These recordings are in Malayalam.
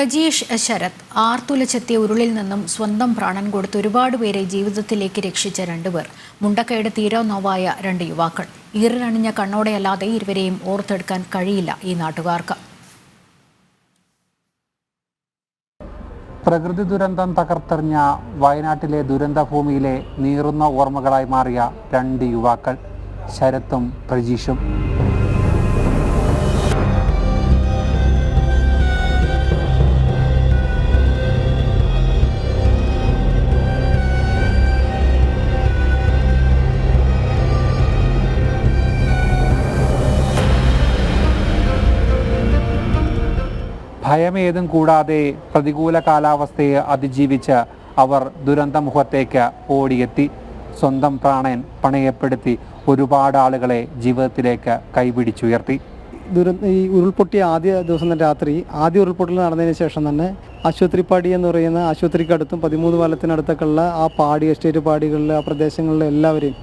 പ്രജീഷ് ശരത് ആർത്തുലച്ചെത്തിയ ഉരുളിൽ നിന്നും സ്വന്തം പ്രാണൻ കൊടുത്ത് ഒരുപാട് പേരെ ജീവിതത്തിലേക്ക് രക്ഷിച്ച രണ്ടുപേർ. മുണ്ടക്കയുടെ തീരോനോവായ രണ്ട് യുവാക്കൾ. ഈറിനണിഞ്ഞ കണ്ണോടെയല്ലാതെ ഇരുവരെയും ഓർത്തെടുക്കാൻ കഴിയില്ല ഈ നാട്ടുകാർക്ക്. പ്രകൃതി ദുരന്തം തകർത്തെറിഞ്ഞ വയനാട്ടിലെ ദുരന്തഭൂമിയിലെ നീറുന്ന ഓർമ്മകളായി മാറിയ രണ്ട് യുവാക്കൾ ശരത്തും പ്രജീഷും. ഭയമേതും കൂടാതെ പ്രതികൂല കാലാവസ്ഥയെ അതിജീവിച്ച് അവർ ദുരന്തമുഖത്തേക്ക് ഓടിയെത്തി. സ്വന്തം പ്രാണൻ പണയപ്പെടുത്തി ഒരുപാട് ആളുകളെ ജീവിതത്തിലേക്ക് കൈപിടിച്ചുയർത്തി. ദുരന്ത ഈ ഉരുൾപൊട്ടിയ ആദ്യ ദിവസം തന്നെ രാത്രി ആദ്യ ഉരുൾപൊട്ടൽ നടന്നതിന് ശേഷം തന്നെ ആശുപത്രിപ്പാടി എന്ന് പറയുന്ന ആശുപത്രിക്കടുത്തും പതിമൂന്ന് പാലത്തിനടുത്തൊക്കെ ഉള്ള ആ പാടി എസ്റ്റേറ്റ് പാടികളിലെ ആ പ്രദേശങ്ങളിലെ എല്ലാവരെയും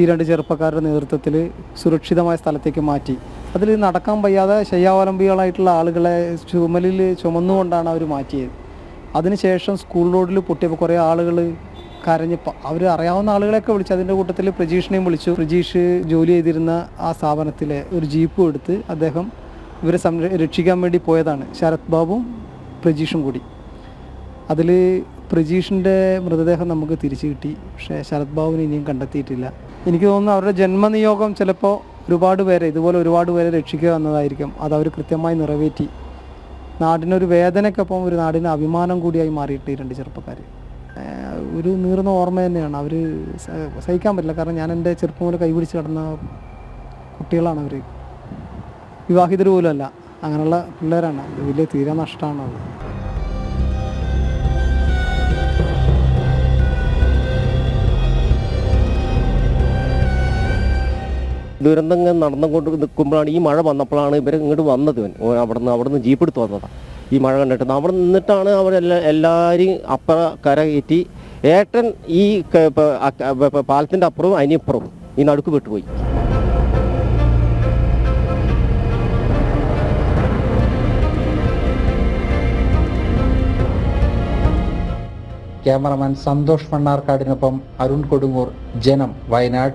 ഈ രണ്ട് ചെറുപ്പക്കാരുടെ നേതൃത്വത്തിൽ സുരക്ഷിതമായ സ്ഥലത്തേക്ക് മാറ്റി. അതിൽ നടക്കാൻ വയ്യാതെ ശയ്യാവലംബികളായിട്ടുള്ള ആളുകളെ ചുമലിൽ ചുമന്നുകൊണ്ടാണ് അവർ മാറ്റിയത്. അതിനുശേഷം സ്കൂൾ റോഡിൽ പൊട്ടിയപ്പോൾ കുറേ ആളുകൾ കരഞ്ഞപ്പോൾ അവർ അറിയാവുന്ന ആളുകളെയൊക്കെ വിളിച്ചു അതിന്റെ കൂട്ടത്തിൽ പ്രജീഷിനെയും വിളിച്ചു. പ്രജീഷ് ജോലി ചെയ്തിരുന്ന ആ സ്ഥാപനത്തിലെ ഒരു ജീപ്പ് എടുത്ത് അദ്ദേഹം ഇവരെ സംര രക്ഷിക്കാൻ വേണ്ടി പോയതാണ്. ശരത് ബാബും പ്രജീഷും കൂടി. അതിൽ പ്രജീഷിന്റെ മൃതദേഹം നമുക്ക് തിരിച്ചു കിട്ടി. പക്ഷേ ശരത് ബാബുവിനെ ഇനിയും കണ്ടെത്തിയിട്ടില്ല. എനിക്ക് തോന്നുന്നു അവരുടെ ജന്മനിയോഗം ചിലപ്പോൾ ഒരുപാട് പേരെ ഇതുപോലെ ഒരുപാട് പേരെ രക്ഷിക്കുക എന്നതായിരിക്കും അത് അവർ കൃത്യമായി നിറവേറ്റി. നാടിനൊരു വേദനയ്ക്കൊപ്പം ഒരു നാടിന് അഭിമാനം കൂടിയായി മാറിയിട്ട് രണ്ട് ചെറുപ്പക്കാർ ഒരു നീർന്ന ഓർമ്മ തന്നെയാണ്. അവർ സഹിക്കാൻ പറ്റില്ല. കാരണം ഞാൻ എന്റെ ചെറുപ്പം മുതൽ കൈപിടിച്ച് കിടന്ന കുട്ടികളാണ് അവർ വിവാഹിതർ പോലും അല്ല അങ്ങനെയുള്ള പിള്ളേരാണ്. വലിയ തീരെ നഷ്ടമാണ് അത് ദുരന്തങ്ങൾ നടന്നുകൊണ്ട് നിൽക്കുമ്പോഴാണ് ഈ മഴ വന്നപ്പോഴാണ് ഇവർ ഇങ്ങോട്ട് വന്നത് ഇവൻ. ഓൻ അവിടുന്ന് അവിടുന്ന് ജീപ്പ് എടുത്ത് വന്നതാണ് ഈ മഴ കണ്ടിട്ട് അവിടെ നിന്നിട്ടാണ് അവരെല്ലാ എല്ലാവരെയും അപ്പുറ കര കയറ്റി ഏട്ടൻ ഈ പാലത്തിന്റെ അപ്പുറവും അതിനിപ്പുറവും ഈ നടുക്ക് വിട്ടുപോയി. ക്യാമറമാൻ സന്തോഷ് മണ്ണാർക്കാടിനൊപ്പം അരുൺ കൊടുങ്ങൂർ ജനം വയനാട്.